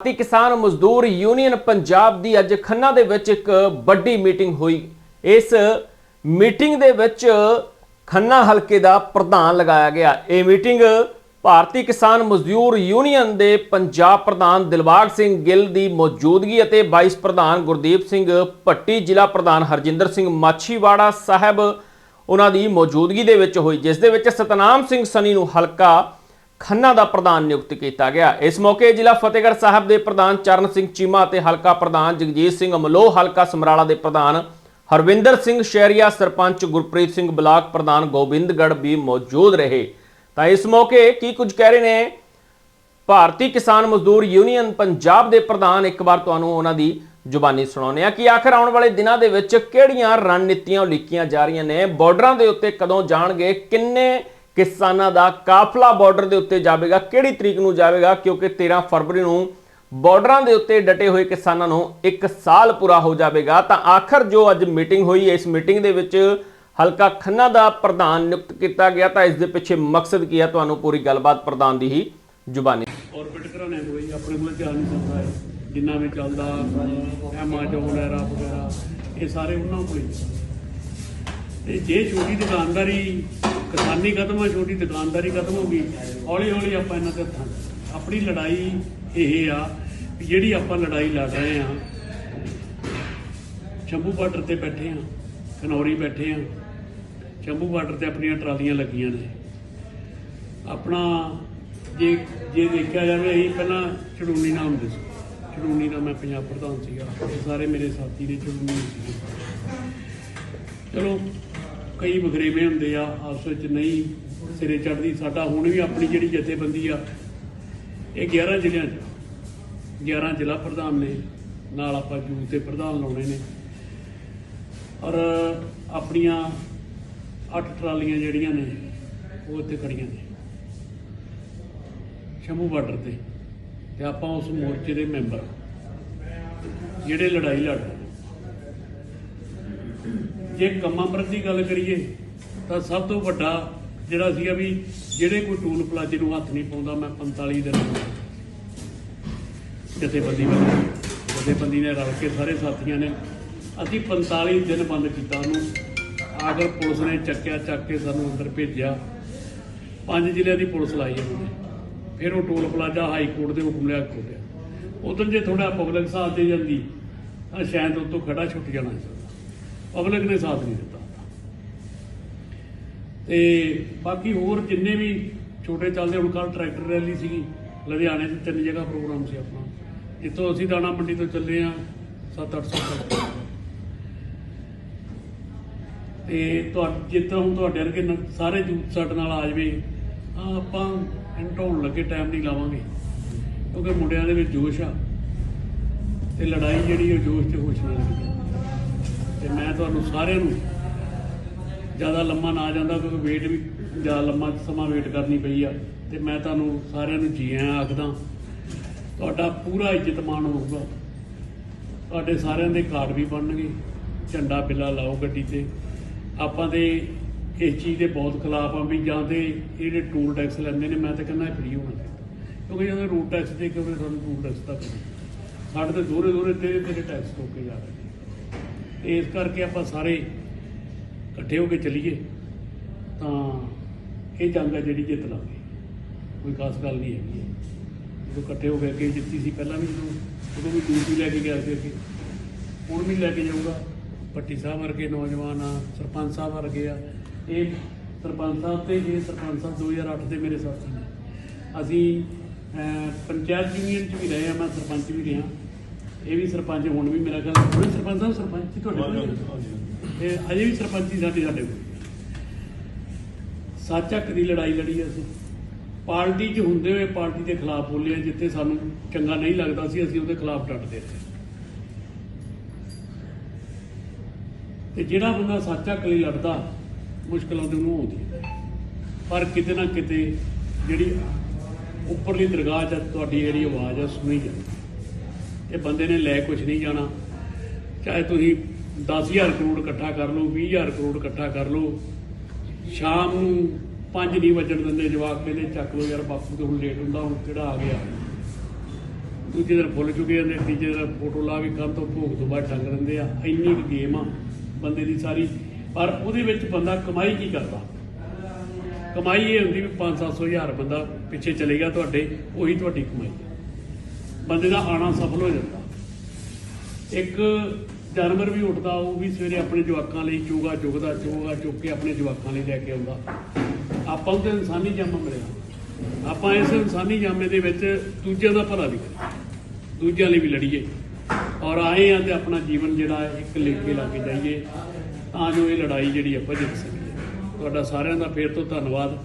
ਭਾਰਤੀ ਕਿਸਾਨ ਮਜ਼ਦੂਰ ਯੂਨੀਅਨ ਪੰਜਾਬ ਦੀ ਅੱਜ ਖੰਨਾ ਦੇ ਵਿੱਚ ਇੱਕ ਵੱਡੀ ਮੀਟਿੰਗ ਹੋਈ। ਇਸ ਮੀਟਿੰਗ ਦੇ ਵਿੱਚ ਖੰਨਾ ਹਲਕੇ ਦਾ ਪ੍ਰਧਾਨ ਲਗਾਇਆ ਗਿਆ। ਇਹ ਮੀਟਿੰਗ ਭਾਰਤੀ ਕਿਸਾਨ ਮਜ਼ਦੂਰ ਯੂਨੀਅਨ ਦੇ ਪੰਜਾਬ ਪ੍ਰਧਾਨ ਦਿਲਬਾਗ ਸਿੰਘ ਗਿੱਲ ਦੀ ਮੌਜੂਦਗੀ ਅਤੇ ਵਾਈਸ ਪ੍ਰਧਾਨ ਗੁਰਦੀਪ ਸਿੰਘ ਭੱਟੀ, ਜ਼ਿਲ੍ਹਾ ਪ੍ਰਧਾਨ ਹਰਜਿੰਦਰ ਸਿੰਘ ਮਾਛੀਵਾੜਾ ਸਾਹਿਬ, ਉਹਨਾਂ ਦੀ ਮੌਜੂਦਗੀ ਦੇ ਵਿੱਚ ਹੋਈ, ਜਿਸ ਦੇ ਵਿੱਚ ਸਤਨਾਮ ਸਿੰਘ ਸਨੀ ਨੂੰ ਹਲਕਾ ਖੰਨਾ ਦਾ ਪ੍ਰਧਾਨ ਨਿਯੁਕਤ ਕੀਤਾ ਗਿਆ। ਇਸ ਮੌਕੇ ਜ਼ਿਲ੍ਹਾ ਫਤਿਹਗੜ੍ਹ ਸਾਹਿਬ ਦੇ ਪ੍ਰਧਾਨ ਚਰਨ ਸਿੰਘ ਚੀਮਾ ਅਤੇ ਹਲਕਾ ਪ੍ਰਧਾਨ ਜਗਜੀਤ ਸਿੰਘ ਅਮਲੋਹ, ਹਲਕਾ ਸਮਰਾਲਾ ਦੇ ਪ੍ਰਧਾਨ ਹਰਵਿੰਦਰ ਸਿੰਘ ਸ਼ਹਿਰੀਆ, ਸਰਪੰਚ ਗੁਰਪ੍ਰੀਤ ਸਿੰਘ ਬਲਾਕ ਪ੍ਰਧਾਨ ਗੋਬਿੰਦਗੜ੍ਹ ਵੀ ਮੌਜੂਦ ਰਹੇ। ਤਾਂ ਇਸ ਮੌਕੇ ਕੀ ਕੁਝ ਕਹਿ ਰਹੇ ਨੇ? ਭਾਰਤੀ ਕਿਸਾਨ ਮਜ਼ਦੂਰ ਯੂਨੀਅਨ ਪੰਜਾਬ ਦੇ ਪ੍ਰਧਾਨ, ਇੱਕ ਵਾਰ ਤੁਹਾਨੂੰ ਉਹਨਾਂ ਦੀ ਜ਼ੁਬਾਨੀ ਸੁਣਾਉਂਦੇ ਆ ਕਿ ਆਖਰ ਆਉਣ ਵਾਲੇ ਦਿਨਾਂ ਦੇ ਵਿੱਚ ਕਿਹੜੀਆਂ ਰਣਨੀਤੀਆਂ ਉਲੀਕੀਆਂ ਜਾ ਰਹੀਆਂ ਨੇ, ਬਾਰਡਰਾਂ ਦੇ ਉੱਤੇ ਕਦੋਂ ਜਾਣਗੇ, ਕਿੰਨੇ ਕਿਸਾਨਾਂ ਦਾ ਕਾਫਲਾ ਬਾਰਡਰ ਦੇ ਉੱਤੇ ਜਾਵੇਗਾ। ਕਿਹੜੀ ਤਰੀਕ ਨੂੰ ਜਾਵੇਗਾ? ਕਿਉਂਕਿ 13 ਫਰਵਰੀ ਨੂੰ ਬਾਰਡਰਾਂ ਦੇ ਉੱਤੇ ਡਟੇ ਹੋਏ ਕਿਸਾਨਾਂ ਨੂੰ 1 ਸਾਲ ਪੂਰਾ ਹੋ ਜਾਵੇਗਾ। ਤਾਂ ਆਖਰ ਜੋ ਅੱਜ ਮੀਟਿੰਗ ਹੋਈ, ਇਸ ਮੀਟਿੰਗ ਦੇ ਵਿੱਚ ਹਲਕਾ ਖੰਨਾ ਦਾ ਪ੍ਰਧਾਨ ਨਿਯੁਕਤ ਕੀਤਾ ਗਿਆ। ਤਾਂ ਇਸ ਦੇ ਪਿੱਛੇ ਮਕਸਦ ਕੀ ਹੈ? ਤੁਹਾਨੂੰ ਪੂਰੀ ਗੱਲਬਾਤ ਪ੍ਰਧਾਨ ਦੀ ਹੀ ਜ਼ੁਬਾਨੀ। ਔਰਬਿਟ ਘਰਾਣੇ ਕੋਈ, ਆਪਣੇ ਕੋਲ ਚੱਲ ਨਹੀਂ ਸਕਦਾ ਹੈ ਜਿੰਨਾ ਵੀ ਚੱਲਦਾ ਐਮਾਜ਼ੋਨ ਐਰਾ ਵਗੈਰਾ ਇਹ ਸਾਰੇ ਉਹਨਾਂ ਕੋਲ ਤੇ ਜੇ ਛੋਟੀ ਦੁਕਾਨਦਾਰੀ ਕਿਸਾਨੀ ਖਤਮ ਹੋ ਛੋਟੀ ਦੁਕਾਨਦਾਰੀ ਖਤਮ ਹੋ ਗਈ। ਹੌਲੀ ਹੌਲੀ ਆਪਾਂ ਇਹਨਾਂ ਦੇ ਹੱਥਾਂ ਆਪਣੀ ਲੜਾਈ ਇਹ ਆ ਵੀ ਜਿਹੜੀ ਆਪਾਂ ਲੜਾਈ ਲੜ ਰਹੇ ਆ, ਸ਼ੰਭੂ ਬਾਰਡਰ ਤੇ ਬੈਠੇ ਆ ਖਨੌਰੀ ਬੈਠੇ ਆ, ਸ਼ੰਭੂ ਬਾਰਡਰ ਤੇ ਆਪਣੀਆਂ ਟਰਾਲੀਆਂ ਲੱਗੀਆਂ ਨੇ। ਆਪਣਾ ਜੇ ਜੇ ਦੇਖਿਆ ਜਾਵੇ, ਅਸੀਂ ਪਹਿਲਾਂ ਚੜੂਨੀ ਨਾਮ ਦੇ ਸੀ। ਚੜੂਨੀ ਦਾ ਮੈਂ ਪੰਜਾਬ ਪ੍ਰਧਾਨ ਸੀਗਾ। ਸਾਰੇ ਮੇਰੇ ਸਾਥੀ ਦੇ ਚੜੂਨੀ ਸੀ। ਚਲੋ ਕਈ ਵਖਰੇਵੇਂ ਹੁੰਦੇ ਆ, ਆਪਸ ਵਿੱਚ ਨਹੀਂ ਸਿਰੇ ਚੜਦੀ ਸਾਡਾ ਹੁਣ ਵੀ ਆਪਣੀ ਜਿਹੜੀ ਜਥੇਬੰਦੀ ਆ, ਇਹ 11 ਜ਼ਿਲ੍ਹਿਆਂ 'ਚ 11 ਜ਼ਿਲ੍ਹਾ ਪ੍ਰਧਾਨ ਨੇ, ਨਾਲ ਆਪਾਂ ਯੂਥ ਦੇ ਪ੍ਰਧਾਨ ਲਾਉਣੇ ਨੇ। ਔਰ ਆਪਣੀਆਂ ਅੱਠ ਟਰਾਲੀਆਂ ਜਿਹੜੀਆਂ ਨੇ, ਉਹ ਇੱਥੇ ਖੜੀਆਂ ਨੇ, ਸ਼ੰਭੂ ਬਾਰਡਰ ਤੇ। ਤੇ ਆਪਾਂ ਉਸ ਮੋਰਚੇ ਦੇ ਮੈਂਬਰ ਜਿਹੜੇ ਲੜਾਈ ਲੜ ਰਹੇ ਜੇ ਕੰਮਾਂ ਪ੍ਰਤੀ ਗੱਲ ਕਰੀਏ, ਤਾਂ ਸਭ ਤੋਂ ਵੱਡਾ ਜਿਹੜਾ ਸੀਗਾ ਵੀ ਜਿਹੜੇ ਕੋਈ ਟੂਲ ਪਲਾਜੇ ਨੂੰ ਹੱਥ ਨਹੀਂ ਪਾਉਂਦਾ, ਮੈਂ 45 ਦਿਨ ਜਥੇਬੰਦੀ ਵੱਲੋਂ, ਜਥੇਬੰਦੀ ਨੇ ਰਲ ਕੇ ਸਾਰੇ ਸਾਥੀਆਂ ਨੇ ਅਸੀਂ 45 ਦਿਨ ਬੰਦ ਕੀਤਾ ਉਹਨੂੰ। ਆਖਰ ਪੁਲਿਸ ਨੇ ਚੱਕਿਆ, ਚੱਕ ਕੇ ਸਾਨੂੰ ਅੰਦਰ ਭੇਜਿਆ। ਪੰਜ ਜ਼ਿਲ੍ਹਿਆਂ ਦੀ ਪੁਲਿਸ ਲਾਈ ਉਹਨੇ। ਫਿਰ ਉਹ ਟੋਲ ਪਲਾਜ਼ਾ ਹਾਈ ਕੋਰਟ ਦੇ ਹੁਕਮ ਲਿਆ ਖੋਲਿਆ। ਉਦੋਂ ਜੇ ਥੋੜਾ ਪਬਲਿਕ ਸਾਥ ਦੇ ਜਾਂਦੀ, ਤਾਂ ਸ਼ਾਇਦ ਉਹ ਤੋਂ ਖੜਾ ਛੁੱਟ ਜਾਣਾ ਸੀ। ਪਬਲਿਕ ਨੇ ਸਾਥ ਨਹੀਂ ਦਿੱਤਾ। ਤੇ ਬਾਕੀ ਹੋਰ ਜਿੰਨੇ ਵੀ ਛੋਟੇ ਚੱਲਦੇ, ਹੁਣ ਕੱਲ ਟਰੈਕਟਰ ਰੈਲੀ ਸੀਗੀ, ਲੁਧਿਆਣੇ 'ਚ ਤਿੰਨ ਜਗ੍ਹਾ ਪ੍ਰੋਗਰਾਮ ਸੀ ਆਪਣਾ। ਇੱਥੋਂ ਅਸੀਂ ਦਾਣਾ ਮੰਡੀ ਤੋਂ ਚੱਲੇ ਆ 7-800 ਤੱਕ ਤੇ ਤੁਹਾ, ਜਿੱਦਾਂ ਹੁਣ ਤੁਹਾਡੇ ਵਰਗੇ ਸਾਰੇ ਜੂਥ ਸਾਡੇ ਨਾਲ ਆ ਜਾਵੇ ਆਪਾਂ ਢਾਉਣ ਲੱਗੇ, ਟਾਈਮ ਨਹੀਂ ਲਾਵਾਂਗੇ। ਕਿਉਂਕਿ ਮੁੰਡਿਆਂ ਦੇ ਵਿੱਚ ਜੋਸ਼ ਆ। ਤੇ ਲੜਾਈ ਜਿਹੜੀ ਉਹ ਜੋਸ਼ ਤੇ ਹੋਸ਼ ਨਾਲ ਲੱਗੀ ਤੇ ਮੈਂ ਤੁਹਾਨੂੰ ਸਾਰਿਆਂ ਨੂੰ ਜ਼ਿਆਦਾ ਲੰਮਾ ਨਾ ਜਾਂਦਾ ਕਿਉਂਕਿ ਵੇਟ ਵੀ ਜ਼ਿਆਦਾ ਲੰਮਾ ਸਮਾਂ ਵੇਟ ਕਰਨੀ ਪਈ ਆ ਤੇ ਮੈਂ ਤੁਹਾਨੂੰ ਸਾਰਿਆਂ ਨੂੰ ਜੀ ਆਇਆਂ ਆਖਦਾ, ਤੁਹਾਡਾ ਪੂਰਾ ਇੱਜ਼ਤਮਾਨ ਹੋਊਗਾ। ਤੁਹਾਡੇ ਸਾਰਿਆਂ ਦੇ ਕਾਰਡ ਵੀ ਬਣਨਗੇ, ਝੰਡਾ ਬਿੱਲਾ ਲਾਓ ਗੱਡੀ ਤੇ। ਆਪਾਂ ਤੇ ਇਸ ਚੀਜ਼ ਦੇ ਬਹੁਤ ਖਿਲਾਫ ਆ ਵੀ ਜਾਂ ਤੇ ਇਹ ਜਿਹੜੇ ਟੂਲ ਟੈਕਸ ਲੈਂਦੇ ਨੇ, ਮੈਂ ਤਾਂ ਕਹਿੰਦਾ ਫ੍ਰੀ ਹੋਣਾ ਚਾਹੀਦਾ ਕਿਉਂਕਿ ਜਦੋਂ ਰੂਟ ਟੈਕਸ ਦੇ ਕੇ ਉਹਨੇ ਸਾਨੂੰ ਟੂਲ ਟੈਕਸ ਤੱਕ ਸਾਡੇ ਤੇ ਦੂਰੇ ਦੂਰੇ ਤੇ ਤੇਰੇ ਟੈਕਸ ਟੋਕੇ ਜਾ ਰਹੇ ਨੇ। ਇਸ ਕਰਕੇ ਆਪਾਂ ਸਾਰੇ ਇਕੱਠੇ ਹੋ ਕੇ ਚੱਲੀਏ, ਤਾਂ ਇਹ ਜੰਗ ਆ ਜਿਹੜੀ ਜਿੱਤ ਲਾਂਗੇ। ਕੋਈ ਖਾਸ ਗੱਲ ਨਹੀਂ ਹੈਗੀ ਜਦੋਂ ਇਕੱਠੇ ਹੋ ਕੇ ਅੱਗੇ ਜਿੱਤੀ ਸੀ, ਪਹਿਲਾਂ ਵੀ ਜਦੋਂ ਉਦੋਂ ਵੀ ਡਿਊਟੀ ਲੈ ਕੇ ਗਿਆ ਸੀ ਅੱਗੇ। ਹੁਣ ਵੀ ਲੈ ਕੇ ਜਾਊਗਾ। ਪੱਟੀ ਸਾਹਿਬ ਵਰਗੇ ਨੌਜਵਾਨ ਆ, ਸਰਪੰਚ ਸਾਹਿਬ ਵਰਗੇ ਆ। ਇਹ ਸਰਪੰਚ ਸਾਹਿਬ ਤੇ ਇਹ ਸਰਪੰਚ ਸਾਹਿਬ 2008 ਦੇ ਮੇਰੇ ਸਾਥੀ ਨੇ। ਅਸੀਂ ਪੰਚਾਇਤ ਯੂਨੀਅਨ ਚ ਵੀ ਰਹੇ ਆ, ਮੈਂ ਸਰਪੰਚ ਵੀ ਰਿਹਾ। ਇਹ ਵੀ ਸਰਪੰਚ ਹੁਣ ਵੀ ਮੇਰਾ ਖਿਆਲ ਥੋੜੇ ਸਰਪੰਚ ਸਾਹਿਬ ਸਰਪੰਚ ਹੀ ਤੁਹਾਡੇ ਕੋਲ ਇਹ ਅਜੇ ਵੀ ਸਰਪੰਚ ਹੀ ਸਾਡੇ ਸਾਡੇ ਕੋਲ। ਸੱਚ ਹੱਕ ਦੀ ਲੜਾਈ ਲੜੀ ਅਸੀਂ। ਪਾਰਟੀ 'ਚ ਹੁੰਦੇ ਹੋਏ ਪਾਰਟੀ ਦੇ ਖਿਲਾਫ ਬੋਲੇ ਆ, ਜਿੱਥੇ ਸਾਨੂੰ ਚੰਗਾ ਨਹੀਂ ਲੱਗਦਾ ਸੀ ਅਸੀਂ ਉਹਦੇ ਖਿਲਾਫ ਡਟਦੇ ਰਹੇ। ਤੇ ਜਿਹੜਾ ਬੰਦਾ ਸੱਚ ਹੱਕ ਲਈ ਲੜਦਾ ਮੁਸ਼ਕਲ ਉਹਦੇ ਨੂੰ ਆਉਂਦੀ। ਪਰ ਕਿਤੇ ਨਾ ਕਿਤੇ ਜਿਹੜੀ ਉੱਪਰਲੀ ਦਰਗਾਹ 'ਚ ਤੁਹਾਡੀ ਜਿਹੜੀ ਆਵਾਜ਼ ਆ ਸੁਣੀ ਜਾਂਦੀ। ਇਹ ਬੰਦੇ ਨੇ ਲੈ ਕੁਝ ਨਹੀਂ ਜਾਣਾ। ਚਾਹੇ ਤੁਸੀਂ 10000 ਕਰੋੜ ਇਕੱਠਾ ਕਰ ਲਓ 20000 ਕਰੋੜ ਇਕੱਠਾ ਕਰ ਲਓ, ਸ਼ਾਮ ਨੂੰ 5 ਨਹੀਂ ਵੱਜਣ ਦਿੰਦੇ, ਜਵਾਕ ਕਹਿੰਦੇ, ਚੱਕ ਲਓ ਯਾਰ, ਬਾਪੂ ਤੇ ਹੁਣ ਲੇਟ ਹੁੰਦਾ, ਹੁਣ ਕਿਹੜਾ ਆ ਗਿਆ? ਦੂਜੇ ਦਿਨ ਫੁੱਲ ਚੁੱਕੇ ਜਾਂਦੇ, ਤੀਜੇ ਦਿਨ ਫੋਟੋ ਲਾ ਕੇ ਕੰਮ ਤੋਂ ਭੋਗ ਤੋਂ ਬਾਅਦ ਟੰਗ ਦਿੰਦੇ ਆ। ਇੰਨੀ ਕੁ ਗੇਮ ਆ ਬੰਦੇ ਦੀ ਸਾਰੀ। ਪਰ ਉਹਦੇ ਵਿੱਚ ਬੰਦਾ ਕਮਾਈ ਕੀ ਕਰਦਾ? ਕਮਾਈ ਇਹ ਹੁੰਦੀ ਵੀ 5-700 ਹਜ਼ਾਰ ਬੰਦਾ ਪਿੱਛੇ ਚਲੇਗਾ ਤੁਹਾਡੇ, ਉਹੀ ਤੁਹਾਡੀ ਕਮਾਈ। ਬੰਦੇ ਦਾ ਆਣਾ ਸਫਲ ਹੋ ਜਾਂਦਾ। ਇੱਕ ਜਾਨਵਰ ਵੀ ਉੱਠਦਾ, ਉਹ ਵੀ ਸਵੇਰੇ ਆਪਣੇ ਜਵਾਕਾਂ ਲਈ ਚੋਗਾ ਚੁਗਦਾ, ਚੋਗਾ ਚੁੱਕ ਕੇ ਆਪਣੇ ਜਵਾਕਾਂ ਲਈ ਲੈ ਕੇ ਆਉਂਦਾ। ਆਪਾਂ ਨੂੰ ਤਾਂ ਇਨਸਾਨੀ ਜਾਮਾ ਮਿਲਿਆ ਆਪਾਂ ਇਸ ਇਨਸਾਨੀ ਜਾਮੇ ਦੇ ਵਿੱਚ ਦੂਜਿਆਂ ਦਾ ਭਲਾ ਵੀ ਕਰੀਏ। ਦੂਜਿਆਂ ਲਈ ਵੀ ਲੜੀਏ। ਔਰ ਆਏ ਆ ਤੇ ਆਪਣਾ ਜੀਵਨ ਜਿਹੜਾ ਹੈ, ਇੱਕ ਕੇ ਲਾ ਕੇ ਜਾਈਏ। ਤਾਂ ਜੋ ਇਹ ਲੜਾਈ ਜਿਹੜੀ ਆਪਾਂ ਜਿੱਤ ਸਕੀਏ। ਤੁਹਾਡਾ ਸਾਰਿਆਂ ਦਾ ਫੇਰ ਤੋਂ ਧੰਨਵਾਦ।